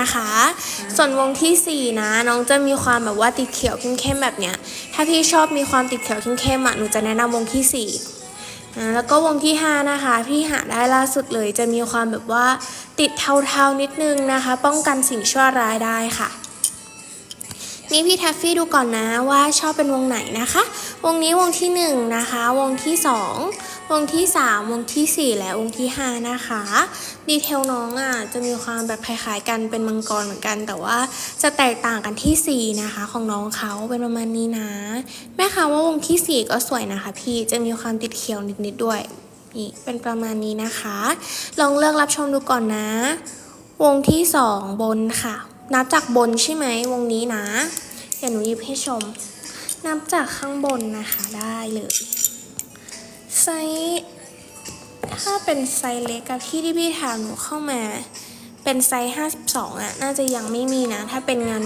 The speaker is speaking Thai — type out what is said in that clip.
นะคะ ส่วนวงทีสี่ 4 นะ น้องจะมีความแบบว่าติดเขียวเข้มๆแบบเนี้ย ถ้าพี่ชอบมีความติดเขียวเข้มๆอะหนูจะแนะนำวงที่4อ่าแล้วก็วงที่ 5 นะคะ พี่หาได้ล่าสุดเลยจะมีความแบบว่าติดเทาๆนิดนึงนะคะ ป้องกันสิ่งชั่วร้ายได้ค่ะ นี่พี่แทฟฟี่ดูก่อนนะว่าชอบเป็นวงไหนนะคะ วงนี้วงที่ 1 นะคะ วงที่ 2 วงที่ 3 วงทีสี่ 4 และวงที่ 5 นะคะ ดีเทลน้องอะจะมีความแบบคล้ายๆกันเป็นมังกรเหมือนกัน แต่ว่าจะแตกต่างกันที่ 4 นะคะ ของน้องเขาเป็นประมาณนี้นะ แม่คะว่าวงที่ 4 ก็สวยนะคะ พี่จะมีความติดเขียวนิดๆด้วยนี่เป็นประมาณนี้นะคะ ลองเลือกรับชมดูก่อนนะ วงที่ 2 บนค่ะ นับจากบนใช่ไหมวงนี้นะเดี๋ยวหนูหยิบให้ชม นับจากข้างบนนะคะได้เลยไซส์ถ้าเป็นไซส์เล็กกับที่ที่พี่ถามหนูเข้ามา เป็นไซส์52อะ น่าจะยังไม่มีนะ ถ้าเป็นงาน